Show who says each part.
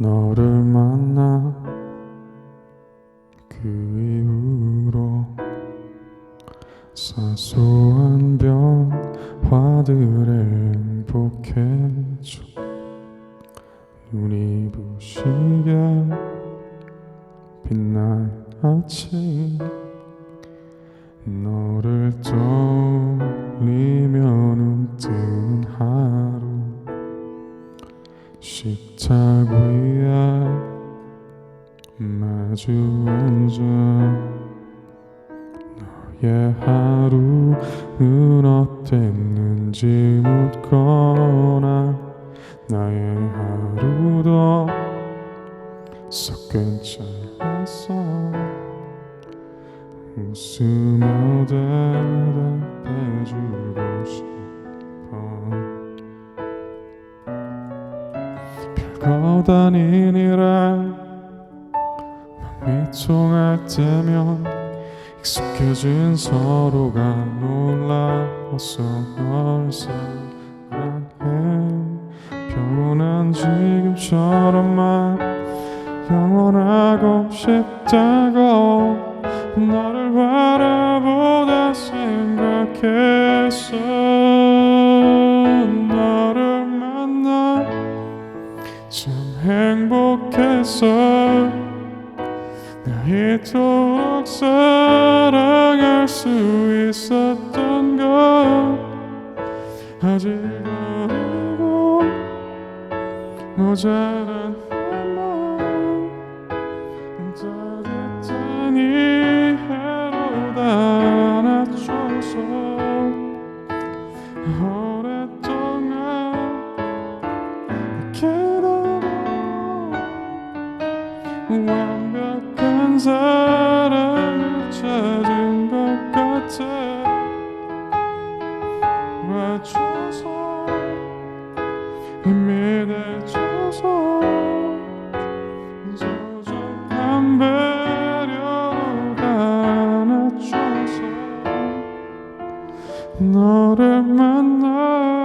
Speaker 1: 너를 만나 그 이후로 사소한 변화들에 행복해져 눈이 부시게 빛날 아침 너를 떠올리 식탁 위에 마주 앉아 너의 하루는 어땠는지 묻거나 나의 하루도 썩 괜찮았어 웃으며 대답해주고 싶어 마음이 통할 때면 익숙해진 서로가 놀라워서 널 사랑해. 변한 지금처럼만 영원하고 싶다고 너를 바라보다 생각했어 행복했어 나 이토록 사랑할 수 있었던 것 아직 어리고 모자란 내맘 따뜻한 이해로 달아줘서 완벽한 사랑을 찾은 것 같아. 와줘서 힘이 돼줘서 소중한 배려로 안아줘서 너를 만나